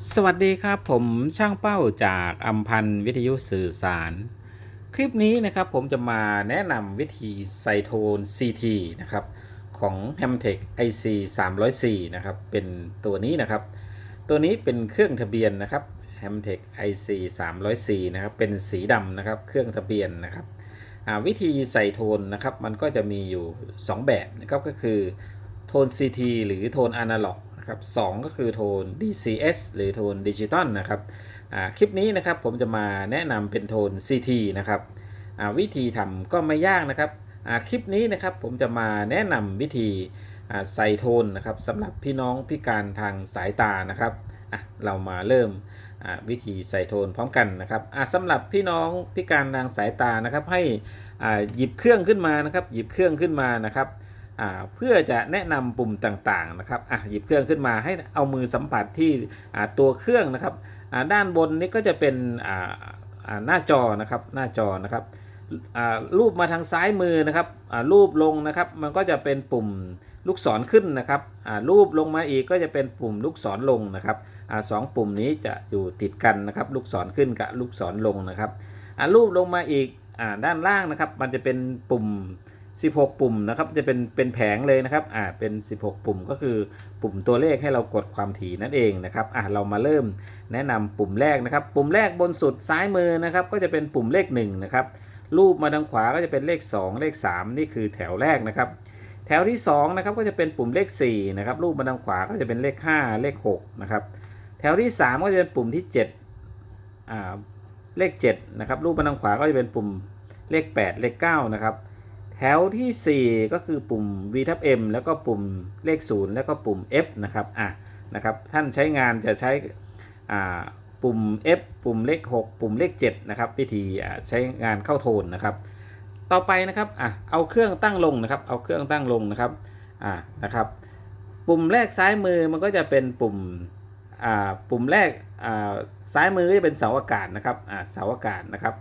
สวัสดีครับผมช่างเป้าจากอัมพันธ์วิทยุสื่อสาร คลิปนี้นะครับผมจะมาแนะนำวิธีไซโทน CT นะครับของ h a m t e c h IC 304นะครับเป็นตัวนี้นะครับ ตัวนี้เป็นเครื่องทะเบียนนะครับ h a m t e c h IC 304นะครับเป็นสีดำนะครับเครื่องทะเบียนนะครับวิธีใส่โทนนะครับมันก็จะมีอยู่ 2 แบบนะครับก็คือโทน CT หรือโทนอนาล็อก นะครับสองก็คือโทน DCS หรือโทนดิจิตอลนะครับคลิปนี้นะครับผมจะมาแนะนำเป็นโทน CT นะครับวิธีทำก็ไม่ยากนะครับคลิปนี้นะครับผมจะมาแนะนำวิธีใส่โทนนะครับสำหรับพี่น้องพิการทางสายตานะครับเรามาเริ่มวิธีใส่โทนพร้อมกันนะครับสำหรับพี่น้องพิการทางสายตานะครับให้หยิบเครื่องขึ้นมานะครับ หยิบเครื่องขึ้นมานะครับ เพื่อจะแนะนำปุ่มต่างๆนะครับอะหยิบเครื่องขึ้นมาให้เอามือสัมผัสที่ตัวเครื่องนะครับอ่าด้านบนนี้ก็จะเป็นอ่าอ่าหน้าจอนะครับหน้าจอนะครับอ่ารูปมาทางซ้ายมือนะครับอ่ารูปลงนะครับมันก็จะเป็นปุ่มลูกศรขึ้นนะครับอ่ารูปลงมาอีกก็จะเป็นปุ่มลูกศรลงนะครับอ่าสองปุ่มนี้จะอยู่ติดกันนะครับลูกศรขึ้นกับลูกศรลงนะครับอ่ารูปลงมาอีกอ่าด้านล่างนะครับมันจะเป็นปุ่ม 16 ปุ่มนะครับจะเป็นเป็นแผงเลยนะครับอ่าเป็น 16 ปุ่มก็คือปุ่มตัวเลขให้เรากดความถี่นั่นเองนะครับอ่าเรามาเริ่มแนะนำปุ่มแรกนะครับ ปุ่มแรกบนสุดซ้ายมือนะครับ ก็จะเป็นปุ่มเลข1นะครับรูปมาทางขวาก็จะเป็นเลข 2 เลข 3 นี่คือแถวแรกนะครับ แถวที่2นะครับก็จะเป็นปุ่มเลข4นะครับรูปมาทางขวาก็จะเป็นเลข 5 เลข6นะครับแถวที่ 3 ก็จะเป็นปุ่มที่7อ่าเลข7นะครับรูปมาทางขวาก็จะเป็นปุ่มเลข 8 เลข9นะครับ แถวที่ 4 ก็คือปุ่ม V ทับ M แล้วก็ปุ่มเลข 0 แล้วก็ปุ่ม F นะครับอะนะครับท่านใช้งานจะใช้อ่าปุ่ม F ปุ่มเลข 6 ปุ่มเลข7นะครับวิธีใช้งานเข้าโทนนะครับ ต่อไปนะครับอะเอาเครื่องตั้งลงนะครับ เอาเครื่องตั้งลงนะครับอ่านะครับ ปุ่มแรกซ้ายมือมันก็จะเป็นปุ่มอ่าปุ่มแรกอ่าซ้ายมือก็จะเป็นเสาอากาศนะครับอ่าเสาอากาศนะครับ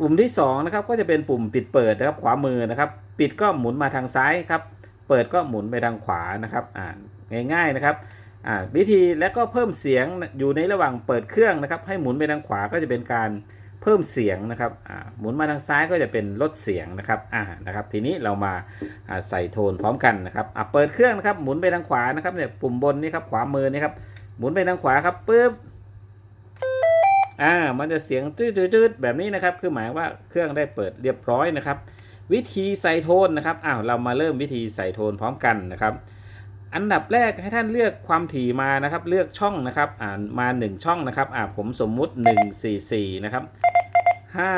ปุ่มที่2นะครับก็จะเป็นปุ่มปิดเปิดนะครับขวามือนะครับ ปิดก็หมุนมาทางซ้ายครับ เปิดก็หมุนไปทางขวานะครับอ่าง่ายๆนะครับอ่าวิธีแล้วก็เพิ่มเสียงอยู่ในระหว่างเปิดเครื่องนะครับ ให้หมุนไปทางขวาก็จะเป็นการเพิ่มเสียงนะครับอ่าหมุนมาทางซ้ายก็จะเป็นลดเสียงนะครับอ่านะครับ ทีนี้เรามาอ่าใส่โทนพร้อมกันนะครับอ่าเปิดเครื่องนะครับหมุนไปทางขวานะครับเนี่ยปุ่มบนนี่ครับขวามือนี่ครับหมุนไปทางขวาครับปุ๊บ อ่ามันจะเสียงจืดๆแบบนี้นะครับคือหมายว่าเครื่องได้เปิดเรียบร้อยนะครับ วิธีใส่โทนนะครับอ้าวเรามาเริ่มวิธีใส่โทนพร้อมกันนะครับอันดับแรกให้ท่านเลือกความถี่มานะครับเลือกช่องนะครับอ่ามา 1 ช่องนะครับอ่าผมสมมุติ 144 นะครับ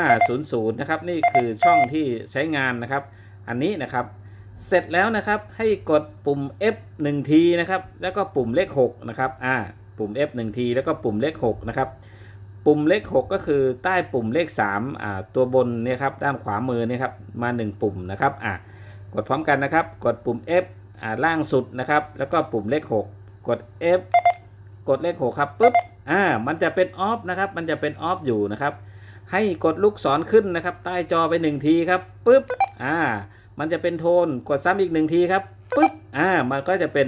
500 นะครับ นี่คือช่องที่ใช้งานนะครับ อันนี้นะครับเสร็จแล้วนะครับให้กดปุ่ม F 1ทีนะครับแล้วก็ปุ่มเลข6นะครับอ่าปุ่ม F 1ทีแล้วก็ปุ่มเลข6นะครับ ปุ่มเลข 6 ก็คือใต้ปุ่มเลข3อ่าตัวบนเนี่ยครับด้านขวามือเนี่ยครับมา 1 ปุ่มนะครับอ่ากดพร้อมกันนะครับ กดปุ่ม F อ่าล่างสุดนะครับ แล้วก็ปุ่มเลข 6 กด F กดเลข 6 ครับปุ๊บอ่ามันจะเป็นออฟนะครับ มันจะเป็นออฟอยู่นะครับ ให้กดลูกศรขึ้นนะครับ ใต้จอไป 1 ทีครับปุ๊บอ่ามันจะเป็นโทนกดซ้ำอีกหนึ่งทีครับปึ๊บอ่ามันก็จะเป็น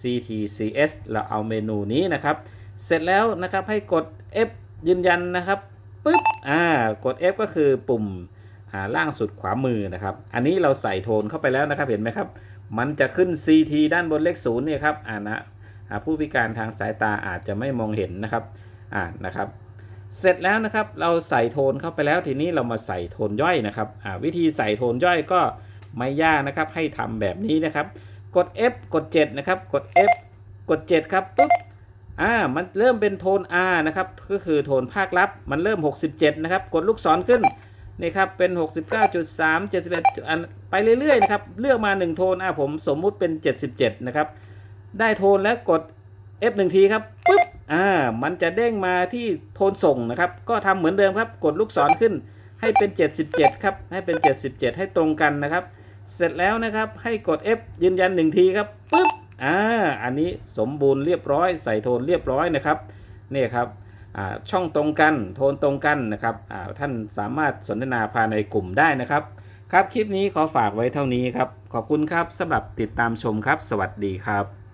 CTCS เราเอาเมนูนี้นะครับ เสร็จแล้วนะครับให้กด F ยืนยันนะครับปึ๊บอ่ากด F ก็คือปุ่มอ่าล่างสุดขวามือนะครับ อันนี้เราใส่โทนเข้าไปแล้วนะครับเห็นไหมครับ มันจะขึ้น CT ด้านบนเลขศูนย์เนี่ยครับอ่านะผู้พิการทางสายตาอาจจะไม่มองเห็นนะครับอ่านะครับเสร็จแล้วนะครับเราใส่โทนเข้าไปแล้วทีนี้เรามาใส่โทนย่อยนะครับอ่าวิธีใส่โทนย่อยก็ไม่ยากนะครับให้ทำแบบนี้นะครับ กด F กด 7 นะครับ กด F กด 7 ครับปุ๊บ อ่ามันเริ่มเป็นโทน R นะครับก็คือโทนภาคลับมันเริ่ม 67 นะครับ กดลูกศรขึ้นนี่ครับเป็น 69.3 71อันไปเรื่อยๆนะครับเลือกมา 1 โทนอ่าผมสมมุติเป็น 77 นะครับ ได้โทนแล้วกด F 1ทีครับปุ๊บอ่ามันจะเด้งมาที่โทนส่งนะครับ ก็ทำเหมือนเดิมครับกดลูกศรขึ้นให้เป็น 77 ครับ ให้เป็น 77 ให้ตรงกันนะครับ เสร็จแล้วนะครับให้กด F ยืนยัน 1 ทีครับปุ๊บ อ่าอันนี้สมบูรณ์เรียบร้อยใส่โทนเรียบร้อยนะครับนี่ครับอ่าช่องตรงกันโทนตรงกันนะครับอ่าท่านสามารถสนทนาภายในกลุ่มได้นะครับ ครับคลิปนี้ขอฝากไว้เท่านี้ครับ ขอบคุณครับสำหรับติดตามชมครับ สวัสดีครับ